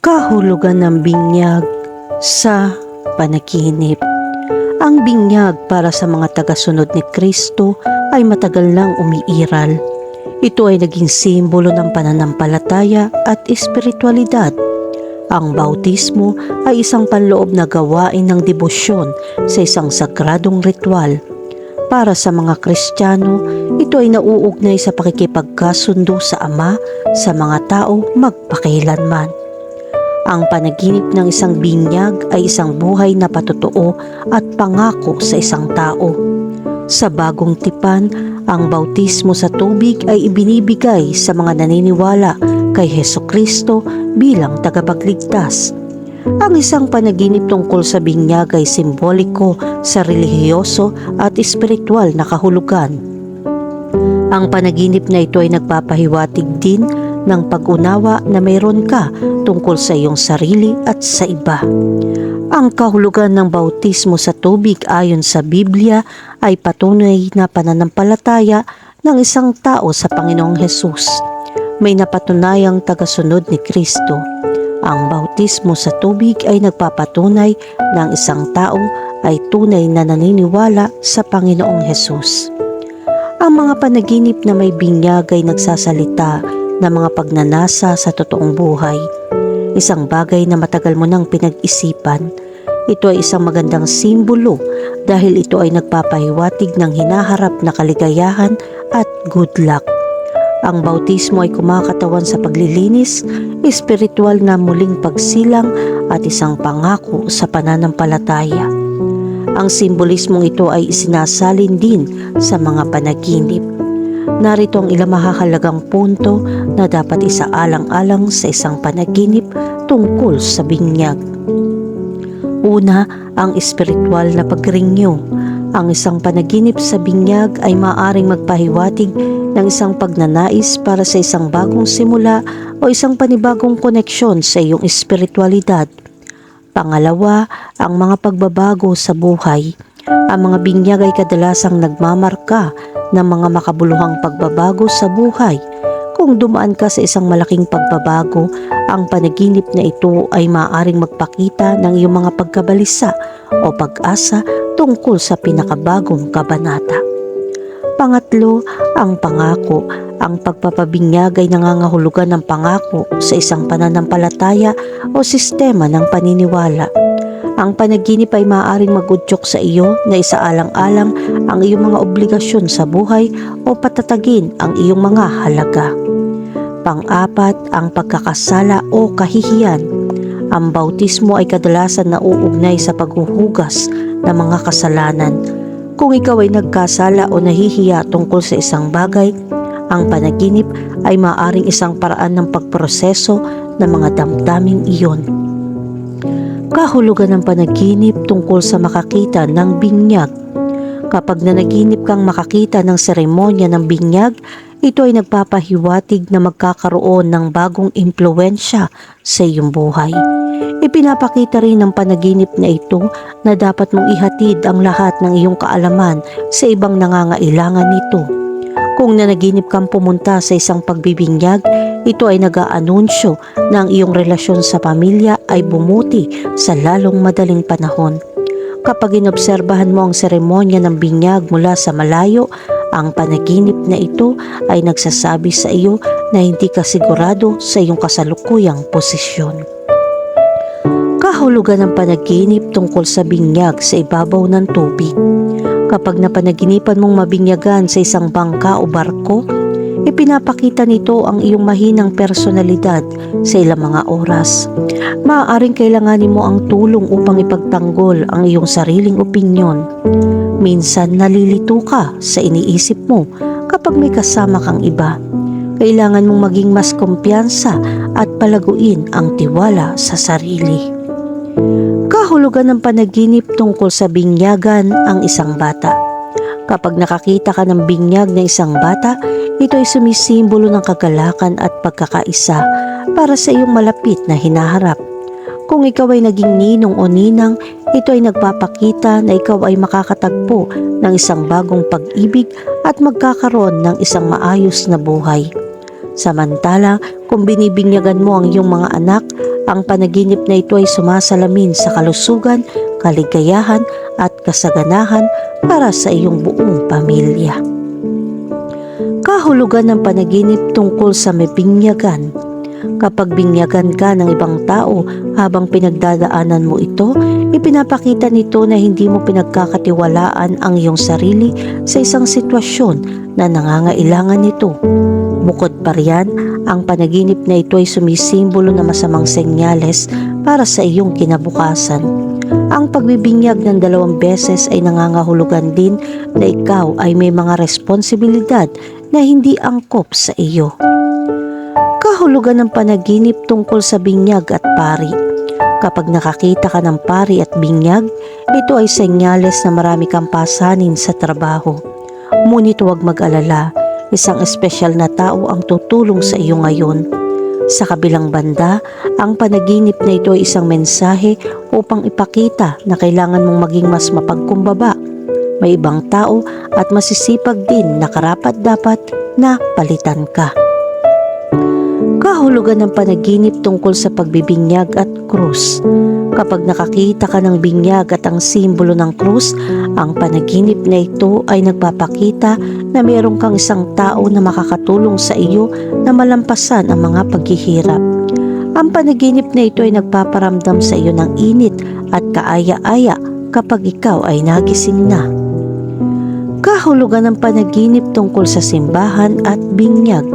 Kahulugan ng binyag sa panaginip. Ang binyag para sa mga tagasunod ni Kristo ay matagal nang umiiral. Ito ay naging simbolo ng pananampalataya at espiritualidad. Ang bautismo ay isang panloob na gawain ng debosyon sa isang sagradong ritual. Para sa mga Kristiyano, ito ay nauugnay sa pakikipagkasundo sa Ama sa mga tao magpakailanman. Ang panaginip ng isang binyag ay isang buhay na patotoo at pangako sa isang tao. Sa bagong tipan, ang bautismo sa tubig ay ibinibigay sa mga naniniwala kay Heso Kristo bilang tagapagligtas. Ang isang panaginip tungkol sa binyag ay simboliko sa relihiyoso at espiritual na kahulugan. Ang panaginip na ito ay nagpapahiwatig din ng pag-unawa na mayroon ka tungkol sa iyong sarili at sa iba. Ang kahulugan ng bautismo sa tubig ayon sa Biblia ay patunay na pananampalataya ng isang tao sa Panginoong Hesus. May napatunayang tagasunod ni Kristo. Ang bautismo sa tubig ay nagpapatunay na ang isang tao ay tunay na naniniwala sa Panginoong Hesus. Ang mga panaginip na may binyag ay nagsasalita ng mga pagnanasa sa totoong buhay. Isang bagay na matagal mo nang pinag-isipan. Ito ay isang magandang simbolo dahil ito ay nagpapahiwatig ng hinaharap na kaligayahan at good luck. Ang bautismo ay kumakatawan sa paglilinis, espiritual na muling pagsilang at isang pangako sa pananampalataya. Ang simbolismong ito ay isinasalin din sa mga panaginip Narito ang ilang mahahalagang punto na dapat isaalang-alang sa isang panaginip tungkol sa binyag. Una, ang espiritual na pagringyo. Ang isang panaginip sa binyag ay maaring magpahiwatig ng isang pagnanais para sa isang bagong simula o isang panibagong koneksyon sa iyong espiritualidad. Pangalawa, ang mga pagbabago sa buhay. Ang mga binyag ay kadalasang nagmamarka ng mga makabuluhang pagbabago sa buhay. Kung dumaan ka sa isang malaking pagbabago, ang panaginip na ito ay maaaring magpakita ng iyong mga pagkabalisa o pag-asa tungkol sa pinakabagong kabanata. Pangatlo, ang pangako. Ang pagpapabinyag ay nangangahulugan ng pangako sa isang pananampalataya o sistema ng paniniwala ang panaginip ay maaaring magudyok sa iyo na isaalang-alang ang iyong mga obligasyon sa buhay o patatagin ang iyong mga halaga. Pang-apat, ang pagkakasala o kahihiyan. Ang bautismo ay kadalasan nauugnay sa paghuhugas ng mga kasalanan. Kung ikaw ay nagkasala o nahihiya tungkol sa isang bagay, ang panaginip ay maaaring isang paraan ng pagproseso ng mga damdaming iyon kahulugan ng panaginip tungkol sa makakita ng binyag. Kapag nanaginip kang makakita ng seremonya ng binyag, ito ay nagpapahiwatig na magkakaroon ng bagong impluensya sa iyong buhay. Ipinapakita rin ng panaginip na ito na dapat mong ihatid ang lahat ng iyong kaalaman sa ibang nangangailangan nito kung nanaginip kang pumunta sa isang pagbibinyag, ito ay nag-aanunsyo na ang iyong relasyon sa pamilya ay bumuti sa lalong madaling panahon. Kapag inobserbahan mo ang seremonya ng binyag mula sa malayo, ang panaginip na ito ay nagsasabi sa iyo na hindi ka sigurado sa iyong kasalukuyang posisyon. Kahulugan ng panaginip tungkol sa binyag sa ibabaw ng tubig. Kapag napanaginipan mong mabinyagan sa isang bangka o barko, ipinapakita nito ang iyong mahinang personalidad sa ilang mga oras. Maaaring kailanganin mo ang tulong upang ipagtanggol ang iyong sariling opinyon. Minsan nalilito ka sa iniisip mo kapag may kasama kang iba. Kailangan mong maging mas kumpiyansa at palaguin ang tiwala sa sarili kahulugan ng panaginip tungkol sa binyagan ang isang bata. Kapag nakakita ka ng binyag ng isang bata, ito ay sumisimbolo ng kagalakan at pagkakaisa para sa iyong malapit na hinaharap. Kung ikaw ay naging ninong o ninang, ito ay nagpapakita na ikaw ay makakatagpo ng isang bagong pag-ibig at magkakaroon ng isang maayos na buhay. Samantala, Kung binibinyagan mo ang iyong mga anak, ang panaginip na ito ay sumasalamin sa kalusugan, kaligayahan at kasaganahan para sa iyong buong pamilya. Kahulugan ng panaginip tungkol sa may binyagan. Kapag binyagan ka ng ibang tao habang pinagdadaanan mo ito, ipinapakita nito na hindi mo pinagkakatiwalaan ang iyong sarili sa isang sitwasyon na nangangailangan nito. Bukod pa riyan, ang panaginip na ito ay sumisimbolo na masamang senyales para sa iyong kinabukasan. Ang pagbibinyag ng dalawang beses ay nangangahulugan din na ikaw ay may mga responsibilidad na hindi angkop sa iyo. Kahulugan ng panaginip tungkol sa binyag at pari. Kapag nakakita ka ng pari at binyag, ito ay senyales na marami kang pasanin sa trabaho. Ngunit huwag mag-alala, isang espesyal na tao ang tutulong sa iyo ngayon. Sa kabilang banda, ang panaginip na ito ay isang mensahe upang ipakita na kailangan mong maging mas mapagkumbaba, may ibang tao at masisipag din na karapat dapat na palitan ka. Kahulugan ng panaginip tungkol sa pagbibinyag at krus. Kapag nakakita ka ng binyag at ang simbolo ng krus, ang panaginip na ito ay nagpapakita na mayroon kang isang tao na makakatulong sa iyo na malampasan ang mga paghihirap. Ang panaginip na ito ay nagpaparamdam sa iyo ng init at kaaya-aya kapag ikaw ay nagising na. Kahulugan ng panaginip tungkol sa simbahan at binyag.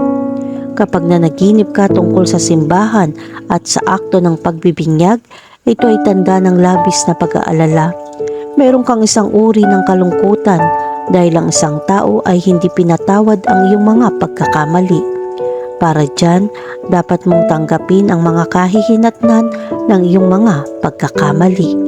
Kapag nanaginip ka tungkol sa simbahan at sa akto ng pagbibinyag, ito ay tanda ng labis na pag-aalala. Meron kang isang uri ng kalungkutan dahil ang isang tao ay hindi pinatawad ang iyong mga pagkakamali. Para dyan, dapat mong tanggapin ang mga kahihinatnan ng iyong mga pagkakamali.